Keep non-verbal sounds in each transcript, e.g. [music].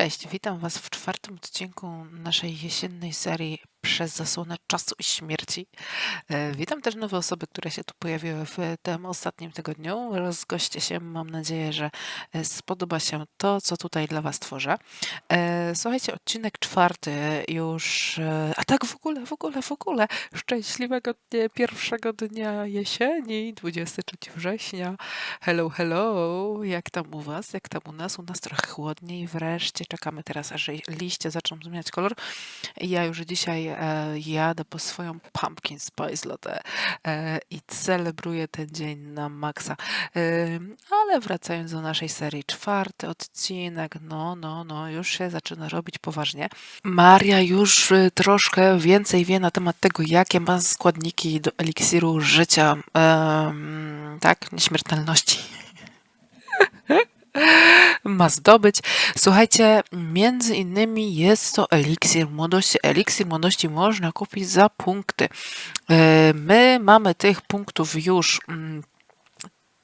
Cześć, witam Was w czwartym odcinku naszej jesiennej serii Przez zasłonę czasu i śmierci. E, Witam też nowe osoby, które się tu pojawiły w tym ostatnim tygodniu. Rozgoście się, mam nadzieję, że e, spodoba się to, co tutaj dla Was tworzę. E, Słuchajcie, odcinek czwarty już, a tak w ogóle, w ogóle, w ogóle, szczęśliwego dnia, pierwszego dnia jesieni, 23 września. Hello, hello, jak tam u Was, jak tam u nas? U nas trochę chłodniej, wreszcie czekamy teraz, aż liście zaczną zmieniać kolor. Ja już dzisiaj jadę po swoją pumpkin spice latte e, i celebruję ten dzień na maksa. Ale wracając do naszej serii, czwarty odcinek, no, no, no, już się zaczyna robić poważnie. Maria już y, troszkę więcej wie na temat tego, jakie ma składniki do eliksiru życia, tak, nieśmiertelności [laughs] ma zdobyć. Słuchajcie, między innymi jest to eliksir młodości. Eliksir młodości można kupić za punkty. E, My mamy tych punktów już.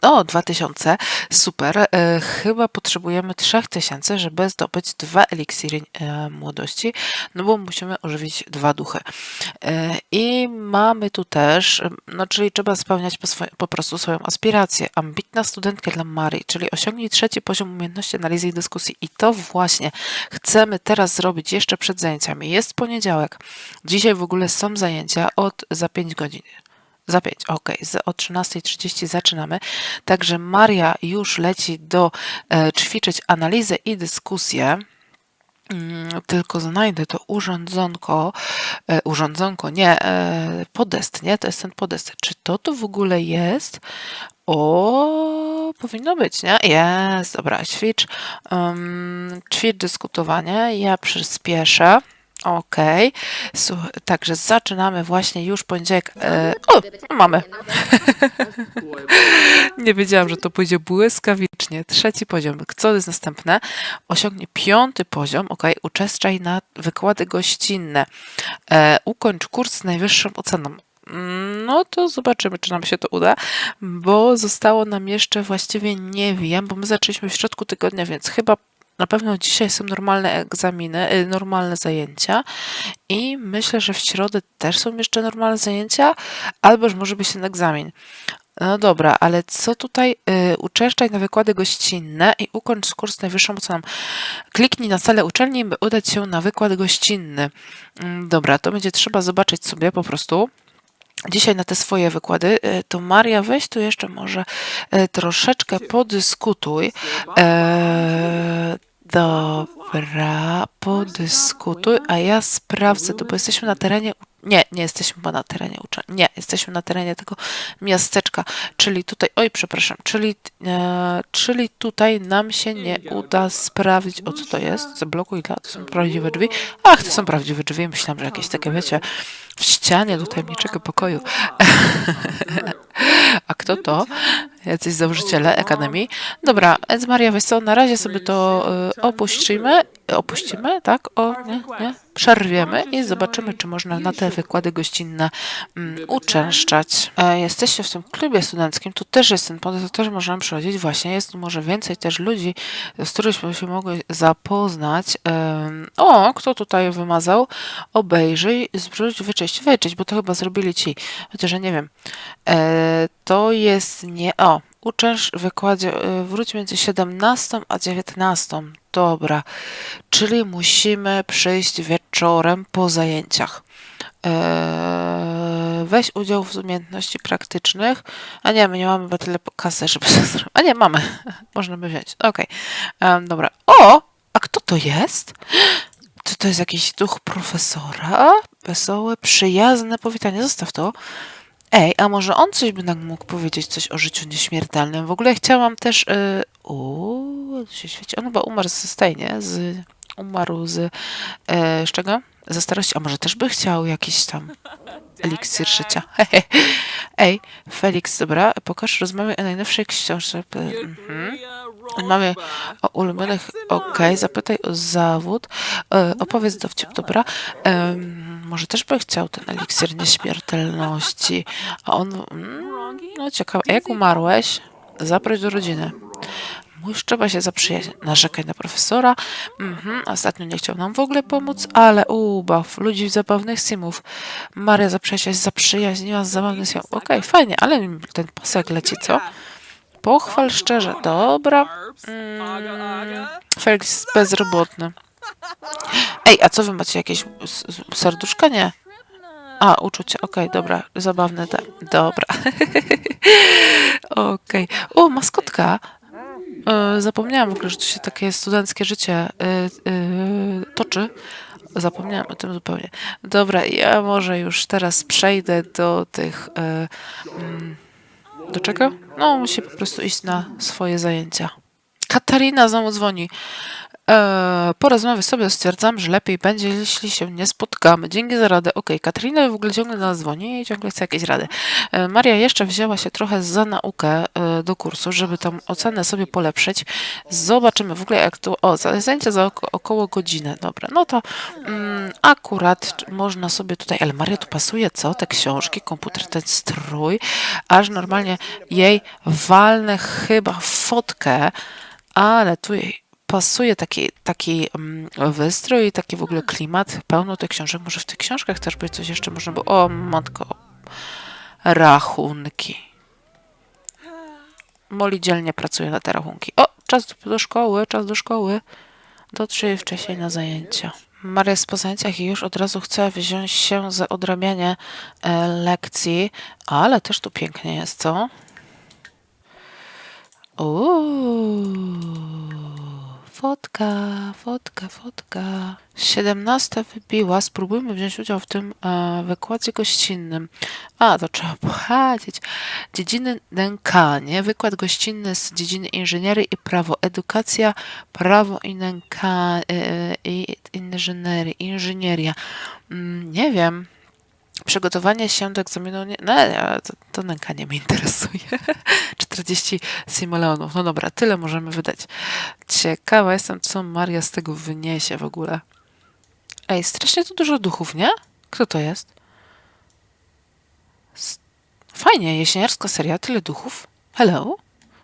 O, 2000, super. E, Chyba potrzebujemy 3000, żeby zdobyć dwa eliksiry e, młodości, no bo musimy ożywić dwa duchy. E, I mamy tu też, no czyli trzeba spełniać po, swoje, po prostu swoją aspirację. Ambitna studentka dla Marii, czyli osiągnij trzeci poziom umiejętności analizy i dyskusji. I to właśnie chcemy teraz zrobić jeszcze przed zajęciami. Jest poniedziałek. Dzisiaj w ogóle są zajęcia od za 5 godzin. Za 5, ok. O 13.30 zaczynamy. Także Maria już leci do e, ćwiczyć analizę i dyskusję. Mm, Tylko znajdę to urządzonko, e, urządzonko, nie, e, podest, nie? To jest ten podest. Czy to tu w ogóle jest? O, powinno być, nie? Jest, dobra, ćwicz, um, ćwicz dyskutowanie, ja przyspieszę. Okej, Słuch- także zaczynamy właśnie już poniedziałek. E, o, mamy. [laughs] Nie wiedziałam, że to pójdzie błyskawicznie. Trzeci poziom. Co jest następne? Osiągnie piąty poziom. Ok, uczestniczaj na wykłady gościnne. E, ukończ kurs z najwyższą oceną. Mm, No to zobaczymy, czy nam się to uda, bo zostało nam jeszcze właściwie nie wiem, bo my zaczęliśmy w środku tygodnia, więc chyba na pewno dzisiaj są normalne egzaminy, y, normalne zajęcia i myślę, że w środę też są jeszcze normalne zajęcia, albo już może być ten egzamin. No dobra, ale co tutaj? Y, uczęszczaj na wykłady gościnne i ukończ kurs najwyższą oceną. Kliknij na cele uczelni, by udać się na wykład gościnny. Mm, Dobra, to będzie trzeba zobaczyć sobie po prostu. Dzisiaj na te swoje wykłady, y, to Maria, weź tu jeszcze może y, troszeczkę podyskutuj. E, dobra, podyskutuj, a ja sprawdzę to, bo jesteśmy na terenie. Nie, nie jesteśmy na terenie uczelni. Nie, jesteśmy na terenie tego miasteczka, czyli tutaj. Oj, przepraszam, czyli, e, czyli tutaj nam się nie uda sprawdzić, o co to jest. Zablokuj dla, to są prawdziwe drzwi. Ach, to są prawdziwe drzwi. Myślałam, że jakieś takie, wiecie, w ścianie do tajemniczego pokoju. A kto to? Jacyś założyciele Akademii. Dobra, więc Maria, wiesz co, na razie sobie to y, opuścimy, opuścimy, tak? O, nie, nie? Przerwiemy i zobaczymy, czy można na te wykłady gościnne mm, uczęszczać. E, jesteście w tym klubie studenckim, tu też jest ten to też możemy przychodzić. Właśnie jest tu może więcej też ludzi, z którymi się mogły zapoznać. Em, o, kto tutaj wymazał? Obejrzyj, zwróć, wyczyść, wyczyść, bo to chyba zrobili ci. Chociaż ja nie wiem. E, to jest nie. O, uczęsz w wykładzie. e, Wróć między 17 a 19. Dobra. Czyli musimy przyjść wieczorem po zajęciach. E, weź udział w umiejętności praktycznych. A nie, my nie mamy chyba tyle kasy, żeby zrobić. A nie, mamy. [laughs] Można by wziąć. Okej. Em, dobra. O! A kto to jest? Czy to jest jakiś duch profesora? Wesołe, przyjazne powitanie. Zostaw to. Ej, a może on coś by nam mógł powiedzieć, coś o życiu nieśmiertelnym? W ogóle chciałam też... Yy... Uuu, to się świeci. On chyba umarł z tej, nie? Z... Umarł z... E, z czego? Ze starości. A może też by chciał jakiś tam eliksir życia. [laughs] Ej, Felix, dobra, pokaż, rozmawiaj o najnowszej książce. Mhm. Mamy o ulubionych, okej, zapytaj o zawód, e, opowiedz dowcip, dobra. Może też by chciał ten eliksir nieśmiertelności. A on, mm, no ciekawe, a jak umarłeś? Zaproś do rodziny. pomóż, trzeba się zaprzyjaźnić. Narzekaj na profesora. Mhm, ostatnio nie chciał nam w ogóle pomóc, ale ubaw ludzi zabawnych simów. Maria zaprzyjaźniła się, zaprzyjaźniła z zabawnych simów. Okej, fajnie, ale ten posek leci, co? Pochwal szczerze. Dobra. Mm, Felix bezrobotny. Ej, a co wy macie? Jakieś serduszka? Nie. A, uczucie. Okej, dobra. Zabawne te. Dobra. [laughs] Okej. O, maskotka. E, zapomniałam w ogóle, że to się takie studenckie życie e, e, toczy. Zapomniałam o tym zupełnie. Dobra, ja może już teraz przejdę do tych. Mm, do czego? No, musi po prostu iść na swoje zajęcia. Katarina znowu dzwoni. E, po rozmowie sobie stwierdzam, że lepiej będzie, jeśli się nie spotkamy. Dzięki za radę. Okej, Katarina w ogóle ciągle nas dzwoni i ciągle chce jakieś rady. E, Maria jeszcze wzięła się trochę za naukę e, do kursu, żeby tą ocenę sobie polepszyć. Zobaczymy w ogóle jak tu... O, za- zajęcie za oko, około godzinę. Dobra, no to mm, akurat można sobie tutaj... Ale Maria tu pasuje, co? Te książki, komputer, ten strój. Aż normalnie jej walnę chyba fotkę, ale tu jej pasuje taki, taki mm, wystrój i taki w ogóle klimat, pełno tych książek. Może w tych książkach też by coś jeszcze można było. O, matko. Rachunki. Moli dzielnie pracuje na te rachunki. O, czas do szkoły, czas do szkoły. Dotrzyj wcześniej na zajęcia. Maria jest po zajęciach i już od razu chce wziąć się za odrabianie e, lekcji, ale też tu pięknie jest, co? Uuu, fotka, fotka, fotka. 17 wybiła. Spróbujmy wziąć udział w tym e, wykładzie gościnnym. A, to trzeba powiedzieć. Dziedziny nękanie. Wykład gościnny z dziedziny inżynierii i prawo. Edukacja, prawo i nęka, e, i inżynierii, inżynieria. Mm, nie wiem. Przygotowanie się do egzaminu. Nie, no, to, to nękanie mnie interesuje. [laughs] 40 simoleonów. No dobra, tyle możemy wydać. Ciekawa jestem, co Maria z tego wyniesie w ogóle. Ej, strasznie tu dużo duchów, nie? Kto to jest? Fajnie, jesieniarska seria, tyle duchów. Hello?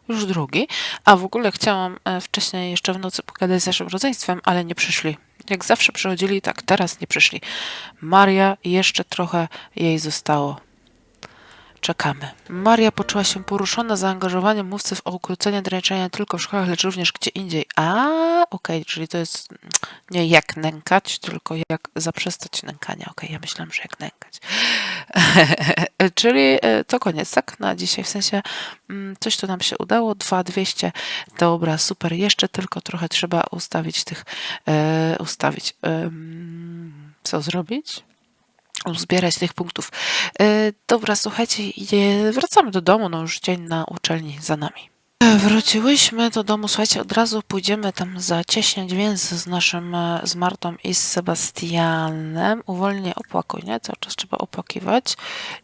Już drugi. A w ogóle chciałam e, wcześniej jeszcze w nocy pogadać z naszym rodzeństwem, ale nie przyszli. Jak zawsze przychodzili, tak teraz nie przyszli. Maria jeszcze trochę jej zostało. Czekamy. Maria poczuła się poruszona zaangażowaniem mówcy w ukrócenie dręczenia tylko w szkołach, lecz również gdzie indziej. A, okej, czyli to jest nie jak nękać, tylko jak zaprzestać nękania. Okej, ja myślałam, że jak nękać. [laughs] czyli e, to koniec, tak? Na dzisiaj. W sensie mm, coś tu nam się udało. 2200. Dobra, super. Jeszcze tylko trochę trzeba ustawić tych, e, ustawić. co zrobić? Uzbierać tych punktów. E, dobra, słuchajcie, wracamy do domu, no już dzień na uczelni za nami. Wróciłyśmy do domu, słuchajcie, od razu pójdziemy tam zacieśniać więzy z naszym, e, z Martą i z Sebastianem. Uwolnię opłakuj, nie? Cały czas trzeba opłakiwać.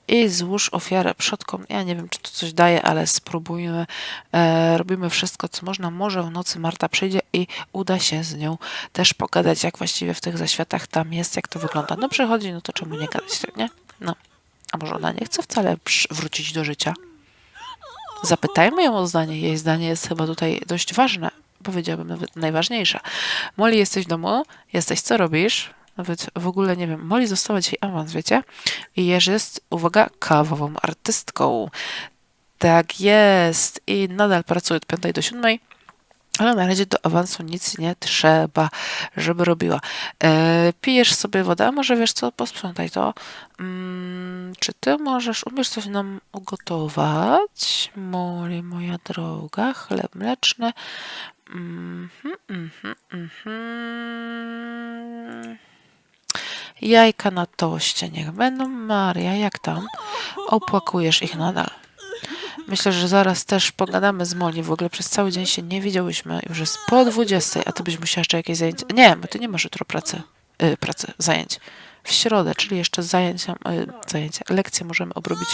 I złóż ofiarę przodkom. Ja nie wiem, czy to coś daje, ale spróbujmy. E, robimy wszystko, co można. Może w nocy Marta przyjdzie i uda się z nią też pogadać, jak właściwie w tych zaświatach tam jest, jak to wygląda. No przychodzi, no to czemu nie gadać, tak, nie? No. A może ona nie chce wcale wrócić do życia? Zapytajmy ją o zdanie. Jej zdanie jest chyba tutaj dość ważne. Powiedziałabym nawet najważniejsze. Molly, jesteś w domu? Jesteś, co robisz? Nawet w ogóle nie wiem. Molly została dzisiaj awans, wiecie? I Jerzy jest, uwaga, kawową artystką. Tak jest. I nadal pracuje od 5 do 7. Ale na razie do awansu nic nie trzeba, żeby robiła. E, pijesz sobie wodę, może wiesz co, posprzątaj to. Mm, czy ty możesz, umiesz coś nam ugotować? Moli, moja droga, chleb mleczny. Mhm, mhm, mhm. Jajka na toście niech będą. Maria, jak tam? Opłakujesz ich nadal. Myślę, że zaraz też pogadamy z Moli. W ogóle przez cały dzień się nie widziałyśmy. Już jest po 20, a ty byś musiała jeszcze jakieś zajęcia. Nie, bo ty nie masz jutro pracy. Y, pracy, zajęć. W środę, czyli jeszcze zajęcia, y, zajęcia, lekcje możemy obrobić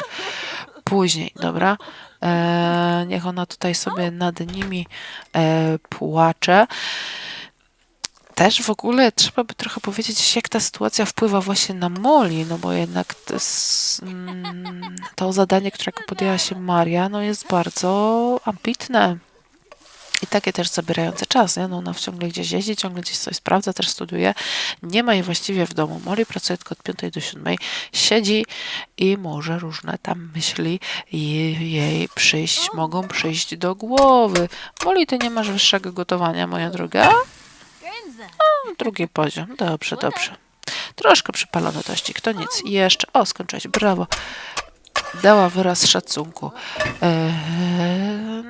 później, dobra? E, niech ona tutaj sobie nad nimi e, płacze. Też w ogóle trzeba by trochę powiedzieć, jak ta sytuacja wpływa właśnie na Moli, no bo jednak to, mm, to zadanie, którego podjęła się Maria, no jest bardzo ambitne. I takie też zabierające czas, nie? No ona ciągle gdzieś jeździ, ciągle gdzieś coś sprawdza, też studiuje. Nie ma jej właściwie w domu. Molly pracuje tylko od 5 do 7. Siedzi i może różne tam myśli jej, przyjść, mogą przyjść do głowy. Molly, ty nie masz wyższego gotowania, moja droga? Grinza. Drugi poziom. Dobrze, dobrze. Troszkę przypalony tościk, to nic. Jeszcze, o, skończyłeś, brawo. Dała wyraz szacunku. Eee,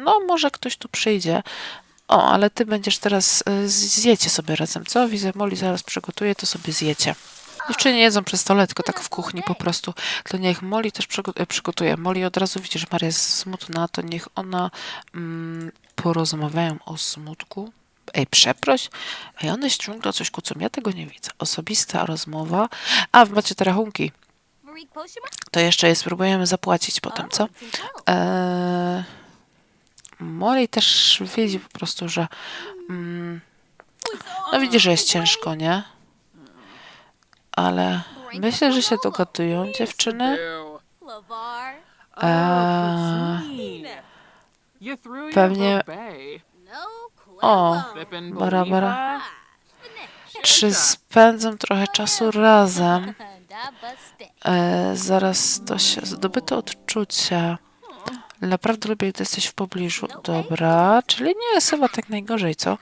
no, może ktoś tu przyjdzie. O, ale ty będziesz teraz, e, zjecie sobie razem, co? Widzę, Moli zaraz przygotuje, to sobie zjecie. Dziewczyny nie jedzą przy stole, tylko tak w kuchni po prostu. To niech Moli też e, przygotuje. Moli od razu widzi, że Maria jest smutna, to niech ona mm, porozmawiają o smutku. Ej, przeproś. Ej, one ściągną coś kucą. Ja tego nie widzę. Osobista rozmowa. A, wy macie te rachunki. To jeszcze je spróbujemy zapłacić potem, co? Eee, Molly też widzi po prostu, że mm, no widzi, że jest ciężko, nie? Ale myślę, że się dogadują dziewczyny. Eee, Pewnie- o, Quillo. Flippin' bara, bara. Belifa. Czy spędzą trochę czasu razem? E, zaraz to się zdobyte odczucia. Naprawdę lubię, gdy jesteś w pobliżu. Dobra, czyli nie jest chyba tak najgorzej, co?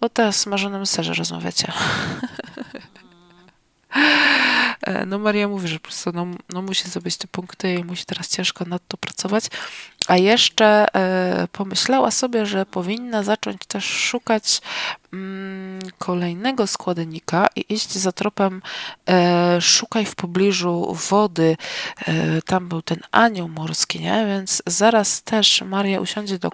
O teraz smażonym serze rozmawiacie. [laughs] E, No Maria mówi, że po prostu no, no musi zdobyć te punkty i musi teraz ciężko nad to pracować. A jeszcze e, pomyślała sobie, że powinna zacząć też szukać mm, kolejnego składnika i iść za tropem e, szukaj w pobliżu wody. Tam był ten anioł morski, nie? Więc zaraz też Maria usiądzie do.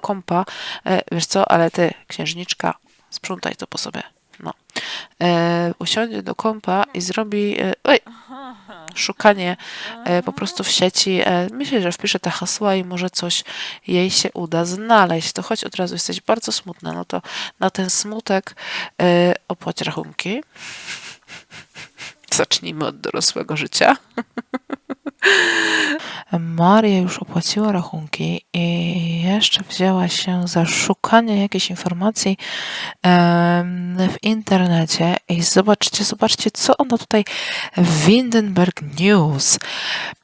E, wiesz co, ale ty, księżniczka, sprzątaj to po sobie. No. E, usiądzie do kąpa i zrobi e, oj, szukanie e, po prostu w sieci. E, myślę, że wpisze te hasła i może coś jej się uda znaleźć. To choć od razu jesteś bardzo smutna, no to na ten smutek e, opłać rachunki. Zacznijmy od dorosłego życia. [laughs] Maria już opłaciła rachunki i jeszcze wzięła się za szukanie jakiejś informacji w internecie. I zobaczcie, zobaczcie, co ona tutaj. Windenberg News.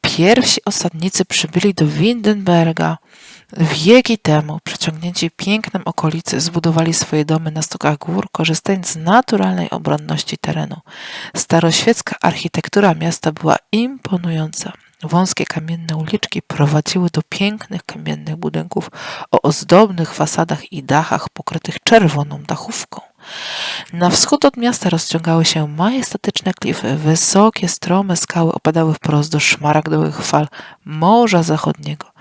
Pierwsi osadnicy przybyli do Windenberga. Wieki temu, przeciągnięci pięknem okolicy, zbudowali swoje domy na stokach gór, korzystając z naturalnej obronności terenu. Staroświecka architektura miasta była imponująca. Wąskie kamienne uliczki prowadziły do pięknych kamiennych budynków o ozdobnych fasadach i dachach pokrytych czerwoną dachówką. Na wschód od miasta rozciągały się majestatyczne klify, wysokie, strome skały opadały wprost do szmaragdowych fal Morza Zachodniego.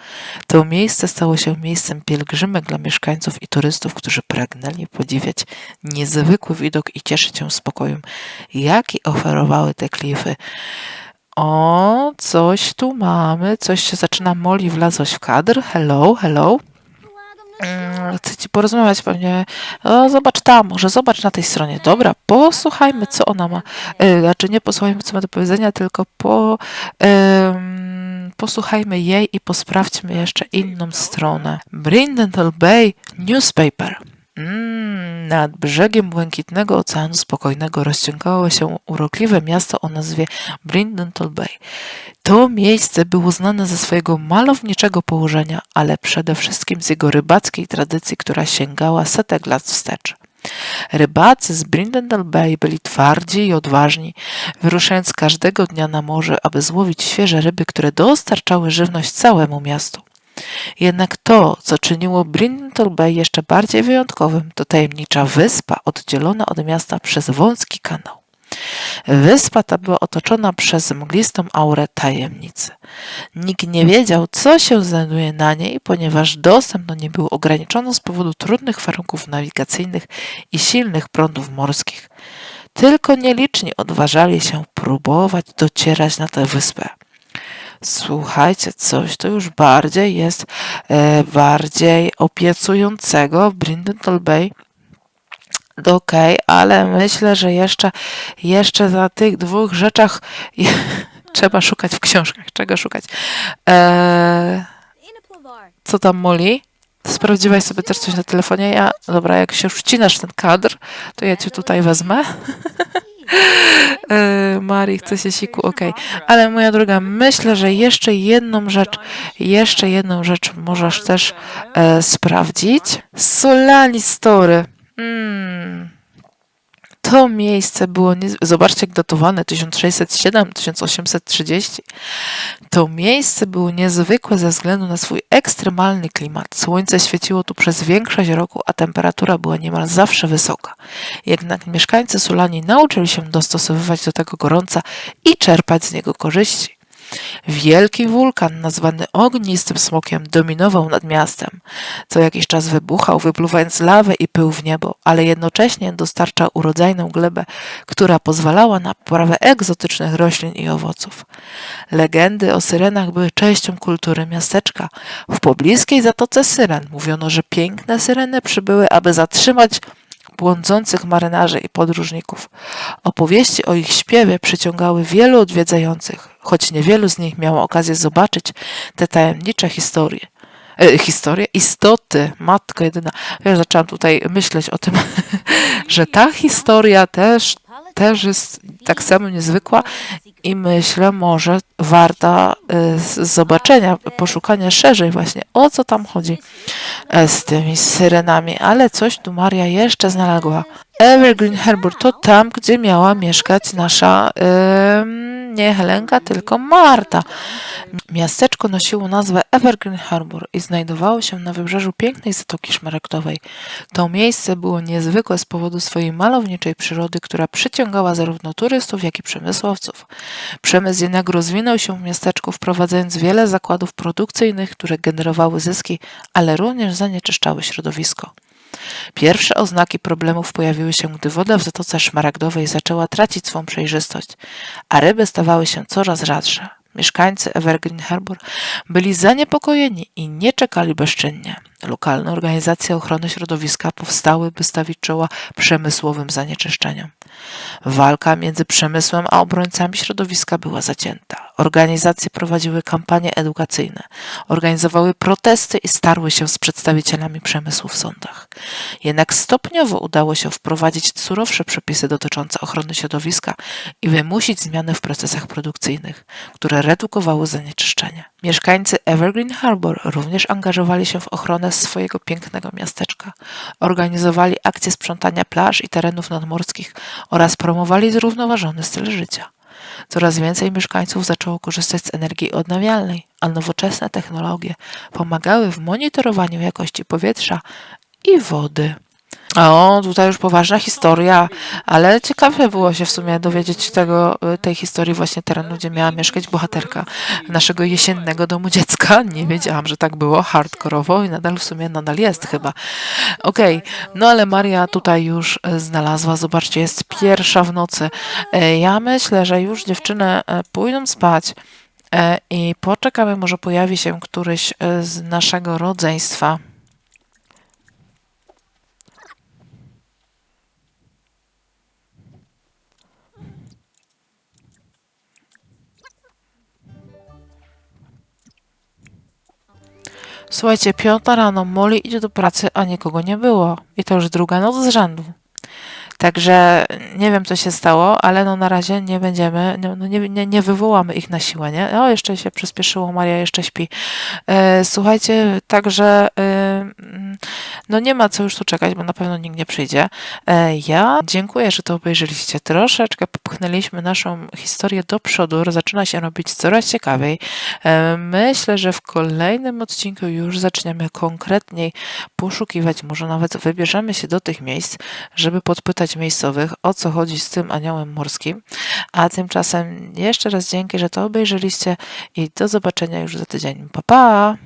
To miejsce stało się miejscem pielgrzymek dla mieszkańców i turystów, którzy pragnęli podziwiać niezwykły widok i cieszyć się spokojem, jaki oferowały te klify. O, coś tu mamy, coś się zaczyna. Molly wlazłaś w kadr. Hello, hello. Chcę ci porozmawiać pewnie. O, zobacz tam, może zobacz na tej stronie. Dobra, posłuchajmy, co ona ma. E, znaczy, nie posłuchajmy, co ma do powiedzenia, tylko po, posłuchajmy jej i posprawdźmy jeszcze inną stronę. Brindle Bay Newspaper. Mm, nad brzegiem błękitnego oceanu spokojnego rozciągało się urokliwe miasto o nazwie Brindle Bay. To miejsce było znane ze swojego malowniczego położenia, ale przede wszystkim z jego rybackiej tradycji, która sięgała setek lat wstecz. Rybacy z Brindle Bay byli twardzi i odważni, wyruszając każdego dnia na morze, aby złowić świeże ryby, które dostarczały żywność całemu miastu. Jednak to, co czyniło Brindle Bay jeszcze bardziej wyjątkowym, to tajemnicza wyspa oddzielona od miasta przez wąski kanał. Wyspa ta była otoczona przez mglistą aurę tajemnicy. Nikt nie wiedział, co się znajduje na niej, ponieważ dostęp do niej był ograniczony z powodu trudnych warunków nawigacyjnych i silnych prądów morskich. Tylko nieliczni odważali się próbować docierać na tę wyspę. Słuchajcie, coś to już bardziej jest e, bardziej obiecującego Brindle Bay. Okej, ale myślę, że jeszcze, jeszcze za tych dwóch rzeczach [laughs] trzeba szukać w książkach. Czego szukać? E, plavar. co tam Molly? Sprawdziłaś sobie też coś na telefonie? Ja, dobra, jak się już wcinasz ten kadr, to ja cię tutaj wezmę. [laughs] E, Marii chce się siku, okej. Ale moja droga, myślę, że jeszcze jedną rzecz, jeszcze jedną rzecz możesz też e, sprawdzić. Solani Story. Mm. To miejsce było, zobaczcie jak datowane, 1607-1830. To miejsce było niezwykłe ze względu na swój ekstremalny klimat. Słońce świeciło tu przez większość roku, a temperatura była niemal zawsze wysoka. Jednak mieszkańcy Sulani nauczyli się dostosowywać do tego gorąca i czerpać z niego korzyści. Wielki wulkan, nazwany ognistym smokiem, dominował nad miastem. Co jakiś czas wybuchał, wypluwając lawę i pył w niebo, ale jednocześnie dostarczał urodzajną glebę, która pozwalała na poprawę egzotycznych roślin i owoców. Legendy o syrenach były częścią kultury miasteczka. W pobliskiej zatoce syren mówiono, że piękne syreny przybyły, aby zatrzymać błądzących marynarzy i podróżników. Opowieści o ich śpiewie przyciągały wielu odwiedzających, choć niewielu z nich miało okazję zobaczyć te tajemnicze historie. E, historie? Istoty, matko jedyna. Ja zaczęłam tutaj myśleć o tym, [laughs] że ta historia też, też jest tak samo niezwykła i myślę, może warta e, zobaczenia, poszukania szerzej właśnie, o co tam chodzi e, z tymi syrenami. Ale coś tu Maria jeszcze znalazła. Evergreen Harbor to tam, gdzie miała mieszkać nasza em, nie Helenka, tylko Marta. Miasteczko nosiło nazwę Evergreen Harbor i znajdowało się na wybrzeżu pięknej Zatoki Szmaragdowej. To miejsce było niezwykłe z powodu swojej malowniczej przyrody, która przyciągała zarówno turystów, jak i przemysłowców. Przemysł jednak rozwinął się w miasteczku, wprowadzając wiele zakładów produkcyjnych, które generowały zyski, ale również zanieczyszczały środowisko. Pierwsze oznaki problemów pojawiły się, gdy woda w Zatoce Szmaragdowej zaczęła tracić swą przejrzystość, a ryby stawały się coraz rzadsze. Mieszkańcy Evergreen Harbor byli zaniepokojeni i nie czekali bezczynnie. Lokalne organizacje ochrony środowiska powstały, by stawić czoła przemysłowym zanieczyszczeniom. Walka między przemysłem a obrońcami środowiska była zacięta. Organizacje prowadziły kampanie edukacyjne, organizowały protesty i starły się z przedstawicielami przemysłu w sądach. Jednak stopniowo udało się wprowadzić surowsze przepisy dotyczące ochrony środowiska i wymusić zmiany w procesach produkcyjnych, które redukowały zanieczyszczenie. Mieszkańcy Evergreen Harbor również angażowali się w ochronę swojego pięknego miasteczka. Organizowali akcje sprzątania plaż i terenów nadmorskich oraz promowali zrównoważony styl życia. Coraz więcej mieszkańców zaczęło korzystać z energii odnawialnej, a nowoczesne technologie pomagały w monitorowaniu jakości powietrza i wody. O, tutaj już poważna historia, ale ciekawe było się w sumie dowiedzieć tego, tej historii właśnie terenu, gdzie miała mieszkać bohaterka naszego jesiennego domu dziecka. Nie wiedziałam, że tak było hardkorowo i nadal w sumie nadal jest chyba. Okej, no ale Maria tutaj już e, znalazła, zobaczcie, jest pierwsza w nocy. E, Ja myślę, że już dziewczyny e, pójdą spać e, i poczekamy, może pojawi się któryś z naszego rodzeństwa. Słuchajcie, piąta rano, Molly idzie do pracy, a nikogo nie było. I to już druga noc z rzędu. Także nie wiem, co się stało, ale no na razie nie będziemy, no nie, nie, nie wywołamy ich na siłę, nie? O, jeszcze się przyspieszyło, Maria jeszcze śpi. E, słuchajcie, także e, mm, no nie ma co już tu czekać, bo na pewno nikt nie przyjdzie. E, ja dziękuję, że to obejrzeliście. Troszeczkę popchnęliśmy naszą historię do przodu, zaczyna się robić coraz ciekawiej. E, myślę, że w kolejnym odcinku już zaczniemy konkretniej poszukiwać, może nawet wybierzemy się do tych miejsc, żeby podpytać miejscowych, o co chodzi z tym aniołem morskim. A tymczasem jeszcze raz dzięki, że to obejrzeliście i do zobaczenia już za tydzień. Pa, pa!